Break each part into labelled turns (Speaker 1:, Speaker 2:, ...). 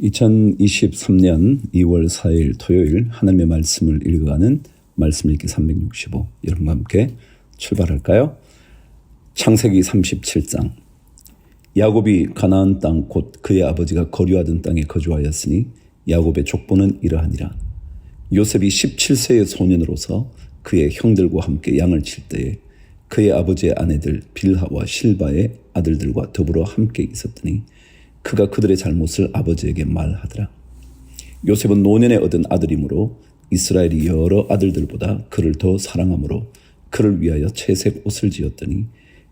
Speaker 1: 2023년 2월 4일 토요일 하나님의 말씀을 읽어가는 말씀 읽기 365 여러분과 함께 출발할까요? 창세기 37장. 야곱이 가나안 땅 곧 그의 아버지가 거류하던 땅에 거주하였으니 야곱의 족보는 이러하니라. 요셉이 17세의 소년으로서 그의 형들과 함께 양을 칠 때에 그의 아버지의 아내들 빌하와 실바의 아들들과 더불어 함께 있었더니 그가 그들의 잘못을 아버지에게 말하더라. 요셉은 노년에 얻은 아들이므로 이스라엘이 여러 아들들보다 그를 더 사랑하므로 그를 위하여 채색 옷을 지었더니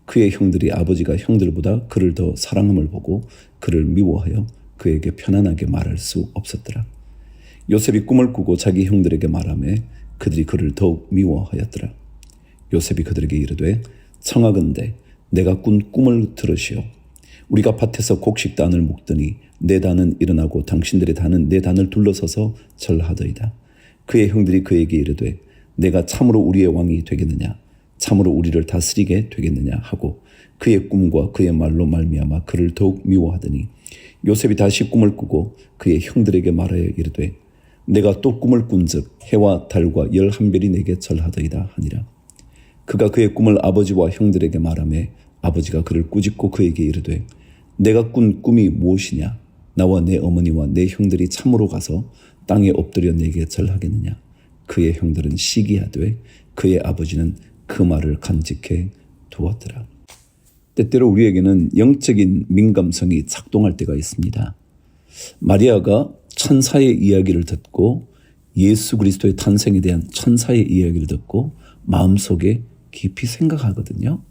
Speaker 1: 그의 형들이 아버지가 형들보다 그를 더 사랑함을 보고 그를 미워하여 그에게 편안하게 말할 수 없었더라. 요셉이 꿈을 꾸고 자기 형들에게 말하며 그들이 그를 더욱 미워하였더라. 요셉이 그들에게 이르되 청하건대 내가 꾼 꿈을 들으시오. 우리가 밭에서 곡식 단을 묶더니 내 단은 일어나고 당신들의 단은 내 단을 둘러서서 절하더이다. 그의 형들이 그에게 이르되 내가 참으로 우리의 왕이 되겠느냐? 참으로 우리를 다스리게 되겠느냐? 하고 그의 꿈과 그의 말로 말미암아 그를 더욱 미워하더니 요셉이 다시 꿈을 꾸고 그의 형들에게 말하여 이르되 내가 또 꿈을 꾼즉 해와 달과 열 한 별이 내게 절하더이다 하니라. 그가 그의 꿈을 아버지와 형들에게 말하며 아버지가 그를 꾸짖고 그에게 이르되 내가 꾼 꿈이 무엇이냐? 나와 내 어머니와 내 형들이 참으로 가서 땅에 엎드려 내게 절하겠느냐? 그의 형들은 시기하되 그의 아버지는 그 말을 간직해 두었더라. 때때로 우리에게는 영적인 민감성이 작동할 때가 있습니다. 마리아가 천사의 이야기를 듣고 예수 그리스도의 탄생에 대한 천사의 이야기를 듣고 마음속에 깊이 생각하거든요.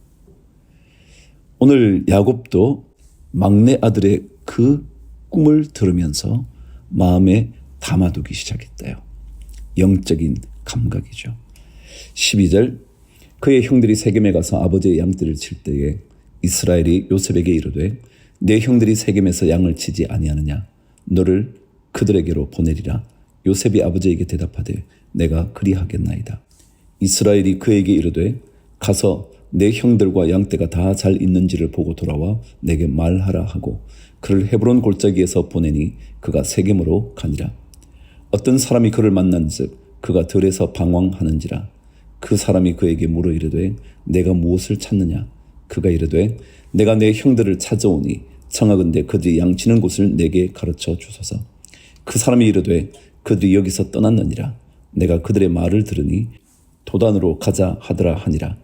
Speaker 1: 오늘 야곱도 막내 아들의 그 꿈을 들으면서 마음에 담아두기 시작했대요. 영적인 감각이죠. 12절 그의 형들이 세겜에 가서 아버지의 양떼를 칠 때에 이스라엘이 요셉에게 이르되 내 형들이 세겜에서 양을 치지 아니하느냐 너를 그들에게로 보내리라 요셉이 아버지에게 대답하되 내가 그리하겠나이다 이스라엘이 그에게 이르되 가서 내 형들과 양떼가 다 잘 있는지를 보고 돌아와 내게 말하라 하고 그를 헤브론 골짜기에서 보내니 그가 세겜으로 가니라. 어떤 사람이 그를 만난즉 그가 들에서 방황하는지라. 그 사람이 그에게 물어 이르되 내가 무엇을 찾느냐? 그가 이르되 내가 내 형들을 찾아오니 청하건대 그들이 양치는 곳을 내게 가르쳐 주소서. 그 사람이 이르되 그들이 여기서 떠났느니라. 내가 그들의 말을 들으니 도단으로 가자 하더라 하니라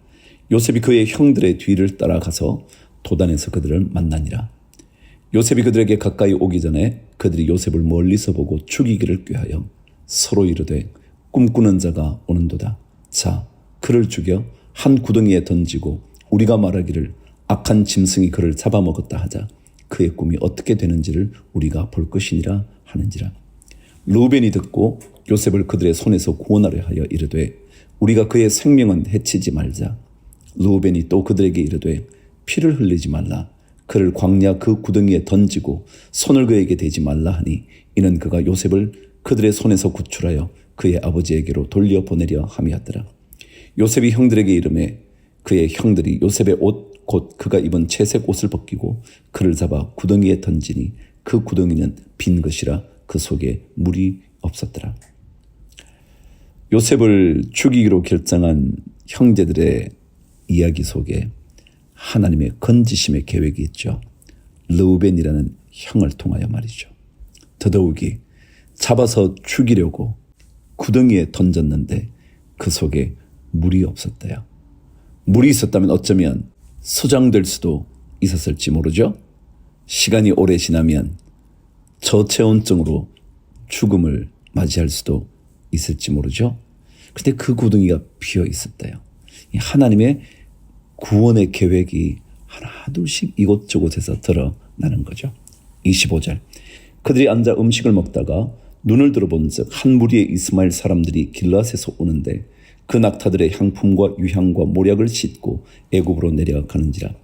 Speaker 1: 요셉이 그의 형들의 뒤를 따라가서 도단에서 그들을 만나니라. 요셉이 그들에게 가까이 오기 전에 그들이 요셉을 멀리서 보고 죽이기를 꾀하여 서로 이르되 꿈꾸는 자가 오는도다. 자, 그를 죽여 한 구덩이에 던지고 우리가 말하기를 악한 짐승이 그를 잡아먹었다 하자. 그의 꿈이 어떻게 되는지를 우리가 볼 것이니라 하는지라. 루벤이 듣고 요셉을 그들의 손에서 구원하려 하여 이르되 우리가 그의 생명은 해치지 말자. 루벤이 또 그들에게 이르되 피를 흘리지 말라. 그를 광야 그 구덩이에 던지고 손을 그에게 대지 말라 하니 이는 그가 요셉을 그들의 손에서 구출하여 그의 아버지에게로 돌려 보내려 함이었더라. 요셉이 형들에게 이름에 그의 형들이 요셉의 옷 곧 그가 입은 채색 옷을 벗기고 그를 잡아 구덩이에 던지니 그 구덩이는 빈 것이라 그 속에 물이 없었더라. 요셉을 죽이기로 결정한 형제들의 이야기 속에 하나님의 건지심의 계획이 있죠. 르우벤이라는 형을 통하여 말이죠. 더더욱이 잡아서 죽이려고 구덩이에 던졌는데 그 속에 물이 없었대요. 물이 있었다면 어쩌면 소장될 수도 있었을지 모르죠. 시간이 오래 지나면 저체온증으로 죽음을 맞이할 수도 있을지 모르죠. 근데 그 구덩이가 비어 있었대요. 하나님의 구원의 계획이 하나둘씩 이곳저곳에서 드러나는 거죠. 25절. 그들이 앉아 음식을 먹다가 눈을 들어본즉 한 무리의 이스마엘 사람들이 길라스에서 오는데 그 낙타들의 향품과 유향과 모략을 싣고 애굽으로 내려가는지라.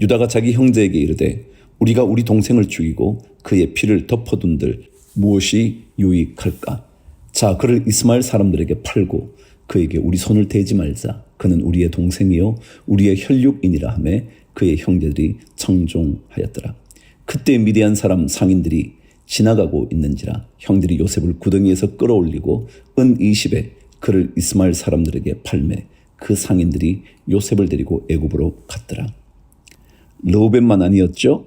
Speaker 1: 유다가 자기 형제에게 이르되 우리가 우리 동생을 죽이고 그의 피를 덮어둔들 무엇이 유익할까? 자, 그를 이스마엘 사람들에게 팔고 그에게 우리 손을 대지 말자. 그는 우리의 동생이요 우리의 혈육이니라 하매 그의 형제들이 청종하였더라. 그때 미디안 사람 상인들이 지나가고 있는지라 형들이 요셉을 구덩이에서 끌어올리고 은 20에 그를 이스마엘 사람들에게 팔매 그 상인들이 요셉을 데리고 애굽으로 갔더라. 르우벤만 아니었죠?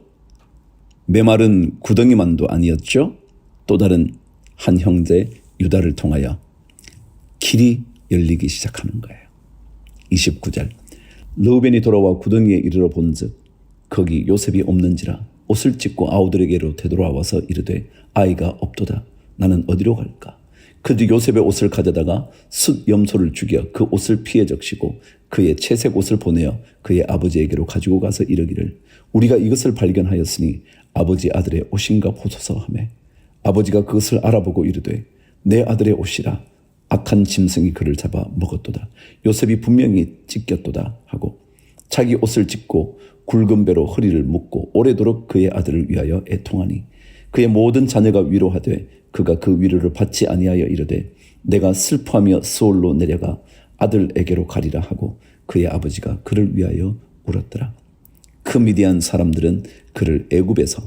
Speaker 1: 메마른 구덩이만도 아니었죠? 또 다른 한 형제 유다를 통하여 길이 열리기 시작하는 거예요. 29절. 르우벤이 돌아와 구덩이에 이르러 본즉 거기 요셉이 없는지라 옷을 찢고 아우들에게로 되돌아와서 이르되 아이가 없도다. 나는 어디로 갈까? 그 뒤 요셉의 옷을 가져다가 숫 염소를 죽여 그 옷을 피해 적시고 그의 채색 옷을 보내어 그의 아버지에게로 가지고 가서 이르기를 우리가 이것을 발견하였으니 아버지 아들의 옷인가 보소서 하매. 아버지가 그것을 알아보고 이르되 내 아들의 옷이라 악한 짐승이 그를 잡아 먹었도다. 요셉이 분명히 찢겼도다 하고 자기 옷을 찢고 굵은 배로 허리를 묶고 오래도록 그의 아들을 위하여 애통하니 그의 모든 자녀가 위로하되 그가 그 위로를 받지 아니하여 이르되 내가 슬퍼하며 스올로 내려가 아들에게로 가리라 하고 그의 아버지가 그를 위하여 울었더라. 그 미디안 사람들은 그를 애굽에서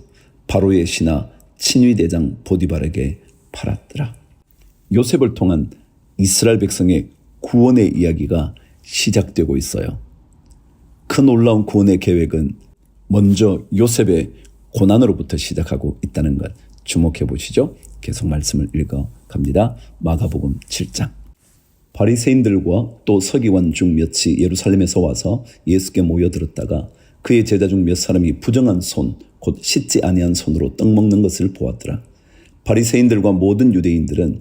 Speaker 1: 바로의 신하 친위 대장 보디발에게 팔았더라. 요셉을 통한 이스라엘 백성의 구원의 이야기가 시작되고 있어요. 그 놀라운 구원의 계획은 먼저 요셉의 고난으로부터 시작하고 있다는 것 주목해 보시죠. 계속 말씀을 읽어 갑니다. 마가복음 7장. 바리새인들과 또 서기관 중 몇이 예루살렘에서 와서 예수께 모여들었다가 그의 제자 중 몇 사람이 부정한 손, 곧 씻지 아니한 손으로 떡 먹는 것을 보았더라. 바리새인들과 모든 유대인들은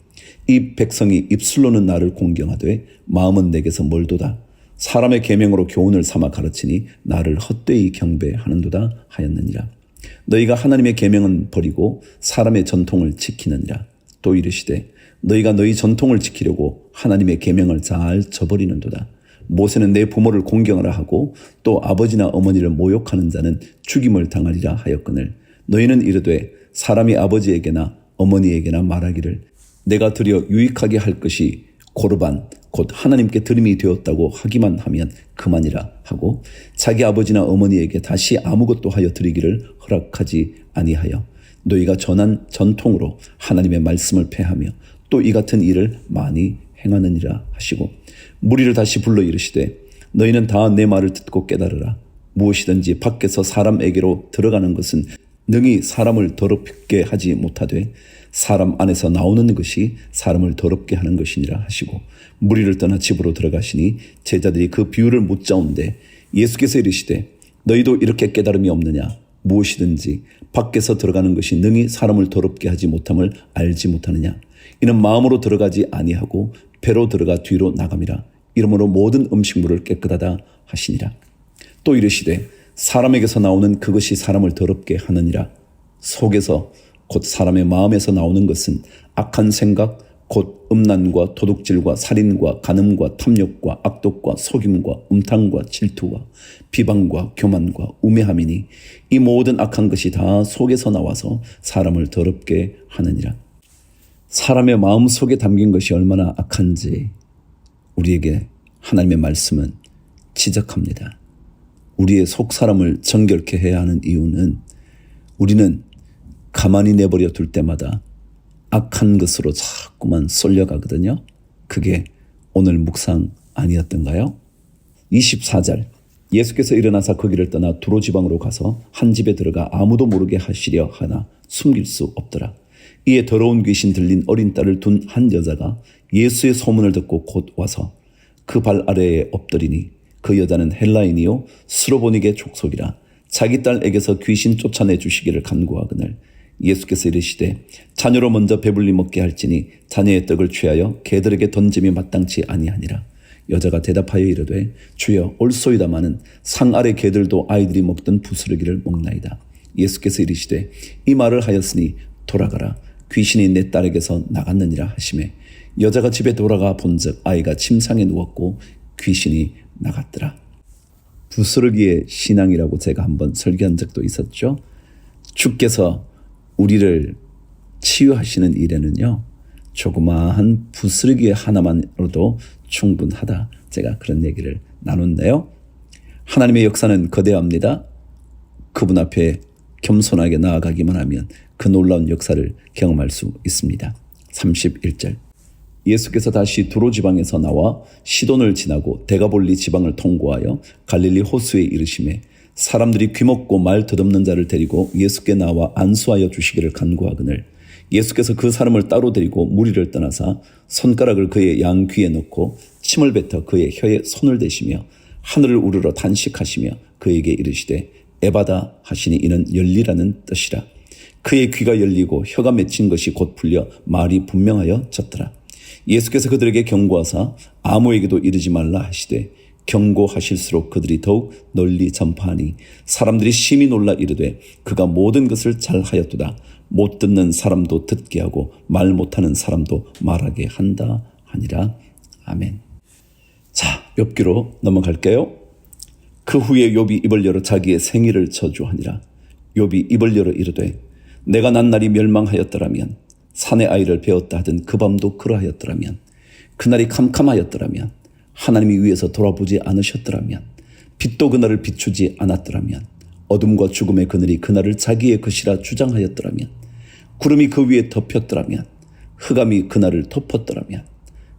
Speaker 1: 이 백성이 입술로는 나를 공경하되 마음은 내게서 멀도다 사람의 계명으로 교훈을 삼아 가르치니 나를 헛되이 경배하는도다 하였느니라. 너희가 하나님의 계명은 버리고 사람의 전통을 지키느니라. 또 이르시되 너희가 너희 전통을 지키려고 하나님의 계명을 잘 저버리는도다. 모세는 내 부모를 공경하라 하고 또 아버지나 어머니를 모욕하는 자는 죽임을 당하리라 하였거늘 너희는 이르되 사람이 아버지에게나 어머니에게나 말하기를 내가 드려 유익하게 할 것이 고르반 곧 하나님께 드림이 되었다고 하기만 하면 그만이라 하고 자기 아버지나 어머니에게 다시 아무것도 하여 드리기를 허락하지 아니하여 너희가 전한 전통으로 하나님의 말씀을 패하며 또 이 같은 일을 많이 행하느니라 하시고 무리를 다시 불러 이르시되 너희는 다 내 말을 듣고 깨달으라. 무엇이든지 밖에서 사람에게로 들어가는 것은 능히 사람을 더럽게 하지 못하되 사람 안에서 나오는 것이 사람을 더럽게 하는 것이니라 하시고 무리를 떠나 집으로 들어가시니 제자들이 그 비유를 묻자온데 예수께서 이르시되 너희도 이렇게 깨달음이 없느냐? 무엇이든지 밖에서 들어가는 것이 능히 사람을 더럽게 하지 못함을 알지 못하느냐? 이는 마음으로 들어가지 아니하고 배로 들어가 뒤로 나감이라. 이러므로 모든 음식물을 깨끗하다 하시니라. 또 이르시되 사람에게서 나오는 그것이 사람을 더럽게 하느니라 속에서 곧 사람의 마음에서 나오는 것은 악한 생각, 곧 음란과 도둑질과 살인과 간음과 탐욕과 악독과 속임과 음탕과 질투와 비방과 교만과 우매함이니 이 모든 악한 것이 다 속에서 나와서 사람을 더럽게 하느니라. 사람의 마음 속에 담긴 것이 얼마나 악한지 우리에게 하나님의 말씀은 지적합니다. 우리의 속 사람을 정결케 해야 하는 이유는 우리는 가만히 내버려 둘 때마다 악한 것으로 자꾸만 쏠려가거든요. 그게 오늘 묵상 아니었던가요? 24절. 예수께서 일어나서 거기를 떠나 두로 지방으로 가서 한 집에 들어가 아무도 모르게 하시려 하나 숨길 수 없더라. 이에 더러운 귀신 들린 어린 딸을 둔 한 여자가 예수의 소문을 듣고 곧 와서 그 발 아래에 엎드리니 그 여자는 헬라인이요 스로보닉의 족속이라 자기 딸에게서 귀신 쫓아내 주시기를 간구하거늘 예수께서 이르시되 자녀로 먼저 배불리 먹게 할지니 자녀의 떡을 취하여 개들에게 던짐이 마땅치 아니하니라. 여자가 대답하여 이르되 주여 올소이다마는 상 아래 개들도 아이들이 먹던 부스러기를 먹나이다. 예수께서 이르시되 이 말을 하였으니 돌아가라 귀신이 내 딸에게서 나갔느니라 하심에 여자가 집에 돌아가 본즉 아이가 침상에 누웠고 귀신이 나갔더라. 부스러기의 신앙이라고 제가 한번 설교한 적도 있었죠. 주께서 우리를 치유하시는 일에는요. 조그마한 부스러기 하나만으로도 충분하다. 제가 그런 얘기를 나눴네요. 하나님의 역사는 거대합니다. 그분 앞에 겸손하게 나아가기만 하면 그 놀라운 역사를 경험할 수 있습니다. 31절. 예수께서 다시 두로 지방에서 나와 시돈을 지나고 대가볼리 지방을 통과하여 갈릴리 호수에 이르심에 사람들이 귀먹고 말 더듬는 자를 데리고 예수께 나와 안수하여 주시기를 간구하거늘 예수께서 그 사람을 따로 데리고 무리를 떠나사 손가락을 그의 양 귀에 넣고 침을 뱉어 그의 혀에 손을 대시며 하늘을 우르러 단식하시며 그에게 이르시되 에바다 하시니 이는 열리라는 뜻이라. 그의 귀가 열리고 혀가 맺힌 것이 곧 풀려 말이 분명하여 졌더라 예수께서 그들에게 경고하사 아무에게도 이르지 말라 하시되 경고하실수록 그들이 더욱 널리 전파하니 사람들이 심히 놀라 이르되 그가 모든 것을 잘하였도다 못 듣는 사람도 듣게 하고 말 못하는 사람도 말하게 한다 하니라 아멘. 자, 욥기로 넘어갈게요. 그 후에 욥이 입을 열어 자기의 생일을 저주하니라. 욥이 입을 열어 이르되 내가 난 날이 멸망하였더라면 산의 아이를 배웠다 하던 그 밤도 그러하였더라면 그날이 캄캄하였더라면 하나님이 위에서 돌아보지 않으셨더라면 빛도 그날을 비추지 않았더라면 어둠과 죽음의 그늘이 그날을 자기의 것이라 주장하였더라면 구름이 그 위에 덮였더라면 흑암이 그날을 덮었더라면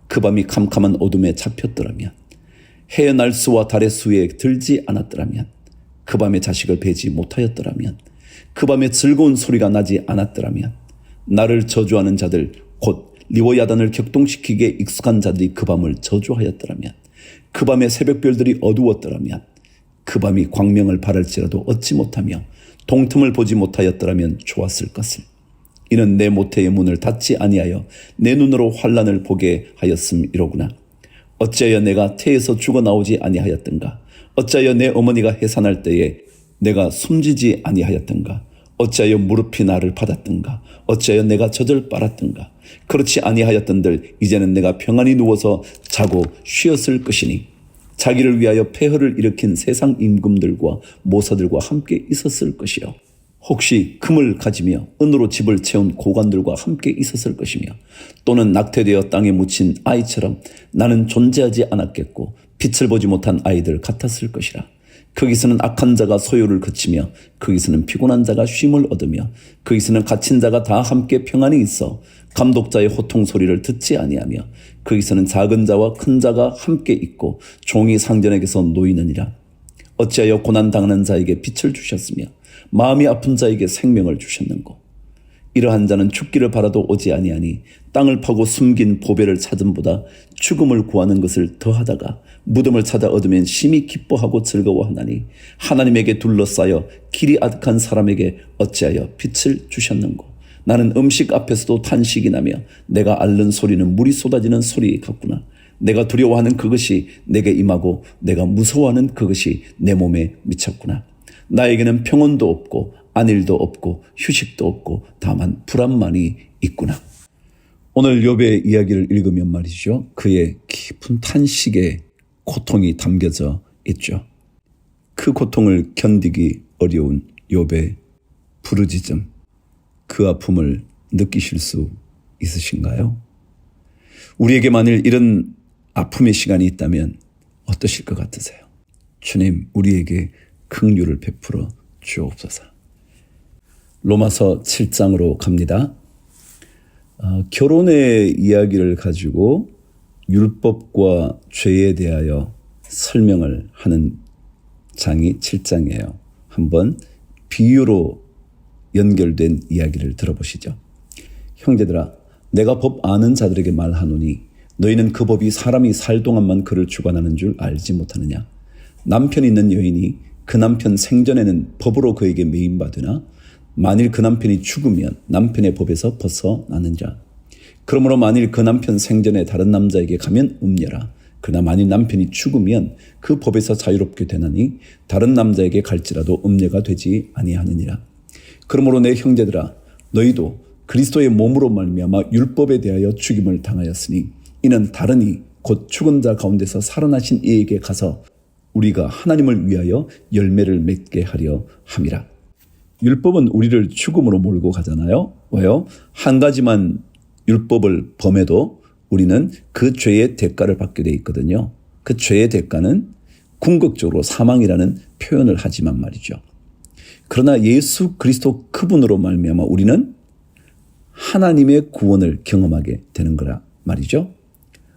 Speaker 1: 그 밤이 캄캄한 어둠에 잡혔더라면 해의 날수와 달의 수에 들지 않았더라면 그 밤에 자식을 베지 못하였더라면 그 밤에 즐거운 소리가 나지 않았더라면 나를 저주하는 자들 곧 리워야단을 격동시키기에 익숙한 자들이 그 밤을 저주하였더라면 그 밤에 새벽별들이 어두웠더라면 그 밤이 광명을 바랄지라도 얻지 못하며 동틈을 보지 못하였더라면 좋았을 것을. 이는 내 모태의 문을 닫지 아니하여 내 눈으로 환란을 보게 하였음이로구나. 어찌하여 내가 태에서 죽어 나오지 아니하였던가? 어찌하여 내 어머니가 해산할 때에 내가 숨지지 아니하였던가? 어찌하여 무릎이 나를 받았던가 어찌하여 내가 젖을 빨았던가? 그렇지 아니하였던들 이제는 내가 평안히 누워서 자고 쉬었을 것이니 자기를 위하여 폐허를 일으킨 세상 임금들과 모사들과 함께 있었을 것이요. 혹시 금을 가지며 은으로 집을 채운 고관들과 함께 있었을 것이며 또는 낙태되어 땅에 묻힌 아이처럼 나는 존재하지 않았겠고 빛을 보지 못한 아이들 같았을 것이라 거기서는 악한 자가 소요를 그치며 거기서는 피곤한 자가 쉼을 얻으며 거기서는 갇힌 자가 다 함께 평안히 있어 감독자의 호통 소리를 듣지 아니하며 거기서는 작은 자와 큰 자가 함께 있고 종이 상전에게서 놓이느니라. 어찌하여 고난 당하는 자에게 빛을 주셨으며 마음이 아픈 자에게 생명을 주셨는고? 이러한 자는 죽기를 바라도 오지 아니하니 땅을 파고 숨긴 보배를 찾음보다 죽음을 구하는 것을 더하다가 무덤을 찾아 얻으면 심히 기뻐하고 즐거워하나니 하나님에게 둘러싸여 길이 아득한 사람에게 어찌하여 빛을 주셨는고 나는 음식 앞에서도 탄식이 나며 내가 앓는 소리는 물이 쏟아지는 소리 같구나 내가 두려워하는 그것이 내게 임하고 내가 무서워하는 그것이 내 몸에 미쳤구나 나에게는 평온도 없고 안일도 없고 휴식도 없고 다만 불안만이 있구나. 오늘 욥의 이야기를 읽으면 말이죠. 그의 깊은 탄식에 고통이 담겨져 있죠. 그 고통을 견디기 어려운 욥의 부르짖음, 그 아픔을 느끼실 수 있으신가요? 우리에게 만일 이런 아픔의 시간이 있다면 어떠실 것 같으세요? 주님, 우리에게 긍휼을 베풀어 주옵소서. 로마서 7장으로 갑니다. 어, 결혼의 이야기를 가지고 율법과 죄에 대하여 설명을 하는 장이 7장이에요. 한번 비유로 연결된 이야기를 들어보시죠. 형제들아, 내가 법 아는 자들에게 말하노니 너희는 그 법이 사람이 살 동안만 그를 주관하는 줄 알지 못하느냐. 남편 있는 여인이 그 남편 생전에는 법으로 그에게 매인받으나 만일 그 남편이 죽으면 남편의 법에서 벗어나는 자. 그러므로 만일 그 남편 생전에 다른 남자에게 가면 음녀라. 그러나 만일 남편이 죽으면 그 법에서 자유롭게 되나니 다른 남자에게 갈지라도 음녀가 되지 아니하느니라. 그러므로 내 형제들아 너희도 그리스도의 몸으로 말미암아 율법에 대하여 죽임을 당하였으니 이는 다른 이 곧 죽은 자 가운데서 살아나신 이에게 가서 우리가 하나님을 위하여 열매를 맺게 하려 함이라. 율법은 우리를 죽음으로 몰고 가잖아요. 왜요? 한 가지만 율법을 범해도 우리는 그 죄의 대가를 받게 돼 있거든요. 그 죄의 대가는 궁극적으로 사망이라는 표현을 하지만 말이죠. 그러나 예수 그리스도 그분으로 말미암아 우리는 하나님의 구원을 경험하게 되는 거라 말이죠.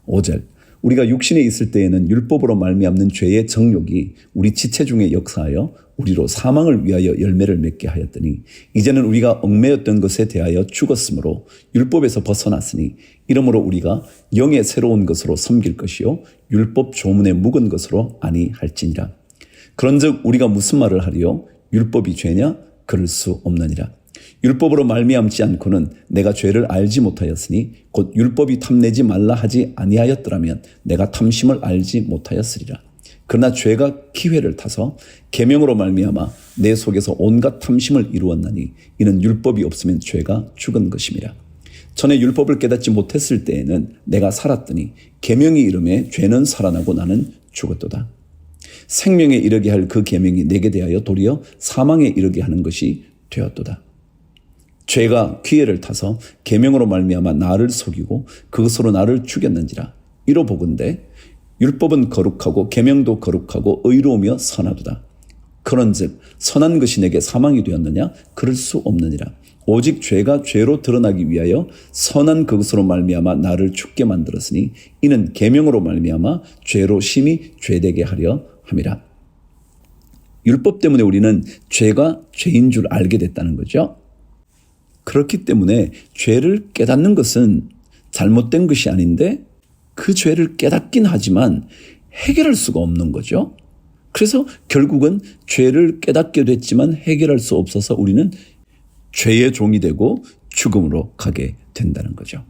Speaker 1: 5절 우리가 육신에 있을 때에는 율법으로 말미암는 죄의 정욕이 우리 지체 중에 역사하여 우리로 사망을 위하여 열매를 맺게 하였더니 이제는 우리가 얽매였던 것에 대하여 죽었으므로 율법에서 벗어났으니 이러므로 우리가 영의 새로운 것으로 섬길 것이요 율법 조문에 묵은 것으로 아니할지니라. 그런즉 우리가 무슨 말을 하리요? 율법이 죄냐? 그럴 수 없느니라 율법으로 말미암지 않고는 내가 죄를 알지 못하였으니 곧 율법이 탐내지 말라 하지 아니하였더라면 내가 탐심을 알지 못하였으리라. 그러나 죄가 기회를 타서 계명으로 말미암아 내 속에서 온갖 탐심을 이루었나니 이는 율법이 없으면 죄가 죽은 것임이라. 전에 율법을 깨닫지 못했을 때에는 내가 살았더니 계명이 이름에 죄는 살아나고 나는 죽었도다. 생명에 이르게 할 그 계명이 내게 대하여 도리어 사망에 이르게 하는 것이 되었도다. 죄가 기회를 타서 계명으로 말미암아 나를 속이고 그것으로 나를 죽였는지라 이로 보건대 율법은 거룩하고 계명도 거룩하고 의로우며 선하도다. 그런즉 선한 것이 내게 사망이 되었느냐 그럴 수 없느니라. 오직 죄가 죄로 드러나기 위하여 선한 그것으로 말미암아 나를 죽게 만들었으니 이는 계명으로 말미암아 죄로 심히 죄되게 하려 함이라. 율법 때문에 우리는 죄가 죄인 줄 알게 됐다는 거죠. 그렇기 때문에 죄를 깨닫는 것은 잘못된 것이 아닌데 그 죄를 깨닫긴 하지만 해결할 수가 없는 거죠. 그래서 결국은 죄를 깨닫게 됐지만 해결할 수 없어서 우리는 죄의 종이 되고 죽음으로 가게 된다는 거죠.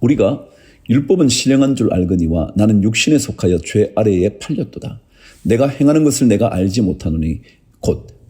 Speaker 1: 우리가 율법은 신령한 줄 알거니와 나는 육신에 속하여 죄 아래에 팔렸도다. 내가 행하는 것을 내가 알지 못하노니 곧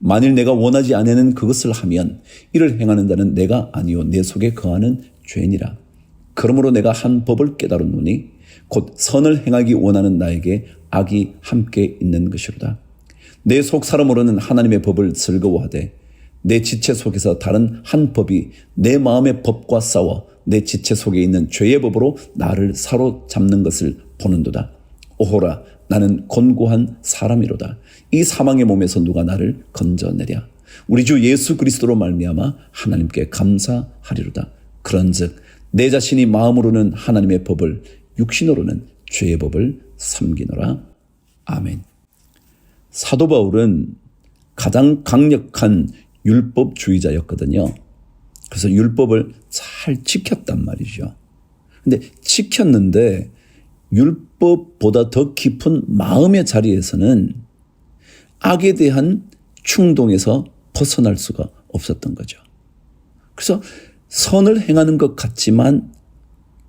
Speaker 1: 만일 내가 원하지 않는 그것을 하면 이를 행하는 자는 내가 아니요 내 속에 거하는 죄니라. 그러므로 내가 한 법을 깨달았노니 곧 선을 행하기 원하는 나에게 악이 함께 있는 것이로다. 내 속 사람으로는 하나님의 법을 즐거워하되 내 지체 속에서 다른 한 법이 내 마음의 법과 싸워 내 지체 속에 있는 죄의 법으로 나를 사로잡는 것을 보는도다. 오호라 나는 곤고한 사람이로다. 이 사망의 몸에서 누가 나를 건져내랴. 우리 주 예수 그리스도로 말미암아 하나님께 감사하리로다. 그런즉 내 자신이 마음으로는 하나님의 법을 육신으로는 죄의 법을 섬기노라. 아멘. 사도 바울은 가장 강력한 율법주의자였거든요. 그래서 율법을 잘 지켰단 말이죠. 근데 지켰는데 율법보다 더 깊은 마음의 자리에서는 악에 대한 충동에서 벗어날 수가 없었던 거죠. 그래서 선을 행하는 것 같지만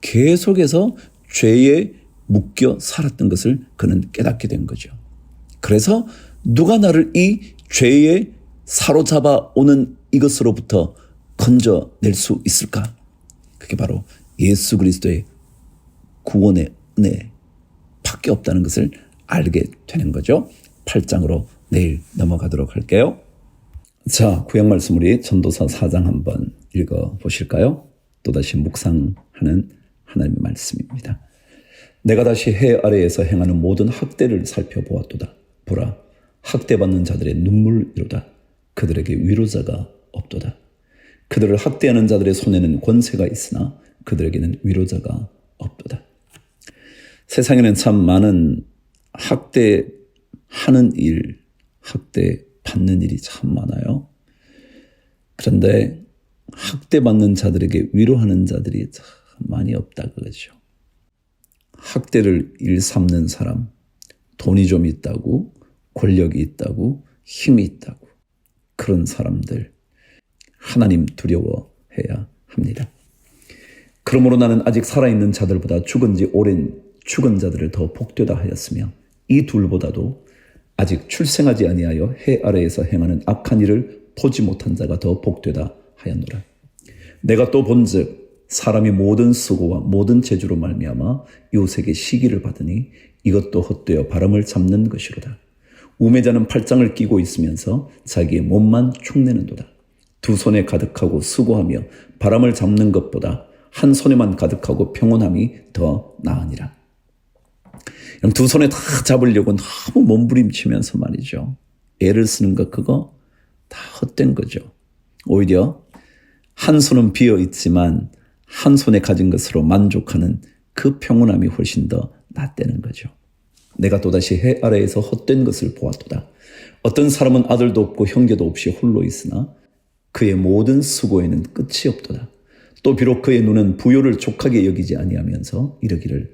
Speaker 1: 계속해서 죄에 묶여 살았던 것을 그는 깨닫게 된 거죠. 그래서 누가 나를 이 죄에 사로잡아 오는 이것으로부터 건져낼 수 있을까? 그게 바로 예수 그리스도의 구원의 은혜 밖에 없다는 것을 알게 되는 거죠. 8장으로 내일 넘어가도록 할게요. 자, 구약 말씀 우리 전도서 4장 한번 읽어 보실까요? 또다시 묵상하는 하나님의 말씀입니다. 내가 다시 해 아래에서 행하는 모든 학대를 살펴보았도다. 보라, 학대받는 자들의 눈물이로다. 그들에게 위로자가 없도다. 그들을 학대하는 자들의 손에는 권세가 있으나 그들에게는 위로자가 없도다. 세상에는 참 많은 학대하는 일, 학대 받는 일이 참 많아요. 그런데 학대받는 자들에게 위로하는 자들이 참 많이 없다 그거죠. 학대를 일삼는 사람, 돈이 좀 있다고, 권력이 있다고, 힘이 있다고. 그런 사람들, 하나님 두려워해야 합니다. 그러므로 나는 아직 살아있는 자들보다 죽은 지 오랜 죽은 자들을 더 복되다 하였으며 이 둘보다도 아직 출생하지 아니하여 해 아래에서 행하는 악한 일을 보지 못한 자가 더 복되다 하였노라. 내가 또 본즉 사람이 모든 수고와 모든 재주로 말미암아 요색의 시기를 받으니 이것도 헛되어 바람을 잡는 것이로다. 우매자는 팔짱을 끼고 있으면서 자기의 몸만 축내는도다. 두 손에 가득하고 수고하며 바람을 잡는 것보다 한 손에만 가득하고 평온함이 더 나으니라. 그럼 두 손에 다 잡으려고 너무 몸부림치면서 말이죠. 애를 쓰는 것 그거 다 헛된 거죠. 오히려 한 손은 비어 있지만 한 손에 가진 것으로 만족하는 그 평온함이 훨씬 더 낫다는 거죠. 내가 또다시 해 아래에서 헛된 것을 보았도다. 어떤 사람은 아들도 없고 형제도 없이 홀로 있으나 그의 모든 수고에는 끝이 없도다. 또 비록 그의 눈은 부요를 족하게 여기지 아니하면서 이르기를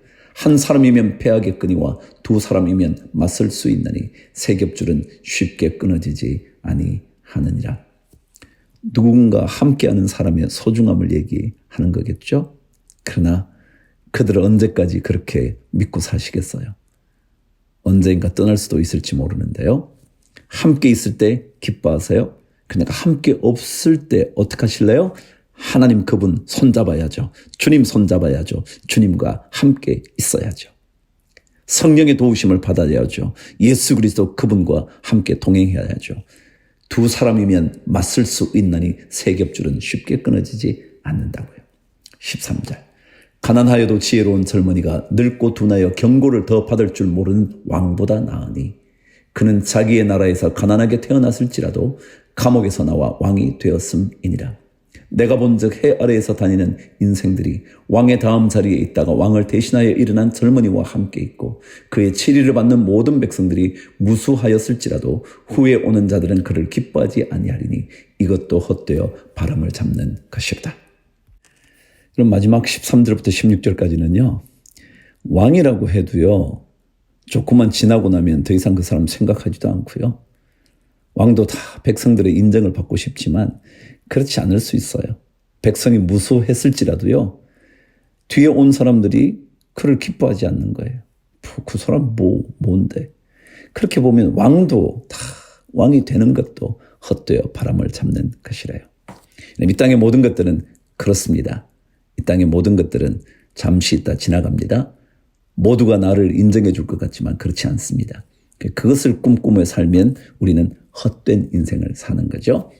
Speaker 1: 한 사람이면 패하겠거니와 두 사람이면 맞설 수 있나니 세 겹줄은 쉽게 끊어지지 아니하느니라. 누군가 함께하는 사람의 소중함을 얘기하는 거겠죠. 그러나 그들은 언제까지 그렇게 믿고 사시겠어요? 언젠가 떠날 수도 있을지 모르는데요. 함께 있을 때 기뻐하세요. 그러니까 함께 없을 때 어떻게 하실래요? 하나님 그분 손잡아야죠. 주님 손잡아야죠. 주님과 함께 있어야죠. 성령의 도우심을 받아야죠. 예수 그리스도 그분과 함께 동행해야죠. 두 사람이면 맞설 수 있나니 세 겹줄은 쉽게 끊어지지 않는다고요. 13절. 가난하여도 지혜로운 젊은이가 늙고 둔하여 경고를 더 받을 줄 모르는 왕보다 나으니 그는 자기의 나라에서 가난하게 태어났을지라도 감옥에서 나와 왕이 되었음이니라. 내가 본즉 해 아래에서 다니는 인생들이 왕의 다음 자리에 있다가 왕을 대신하여 일어난 젊은이와 함께 있고 그의 치리를 받는 모든 백성들이 무수하였을지라도 후에 오는 자들은 그를 기뻐하지 아니하리니 이것도 헛되어 바람을 잡는 것이다. 그럼 마지막 13절부터 16절까지는요. 왕이라고 해도요. 조금만 지나고 나면 더 이상 그 사람 생각하지도 않고요. 왕도 다 백성들의 인정을 받고 싶지만 그렇지 않을 수 있어요. 백성이 무수했을지라도요. 뒤에 온 사람들이 그를 기뻐하지 않는 거예요. 그 사람 뭐 뭔데? 그렇게 보면 왕도 다 왕이 되는 것도 헛되어 바람을 잡는 것이래요. 이 땅의 모든 것들은 그렇습니다. 이 땅의 모든 것들은 잠시 있다 지나갑니다. 모두가 나를 인정해 줄 것 같지만 그렇지 않습니다. 그것을 꿈꾸며 살면 우리는 헛된 인생을 사는 거죠.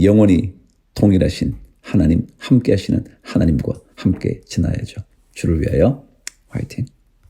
Speaker 1: 영원히 통일하신 하나님, 함께 하시는 하나님과 함께 지나야죠. 주를 위하여 화이팅.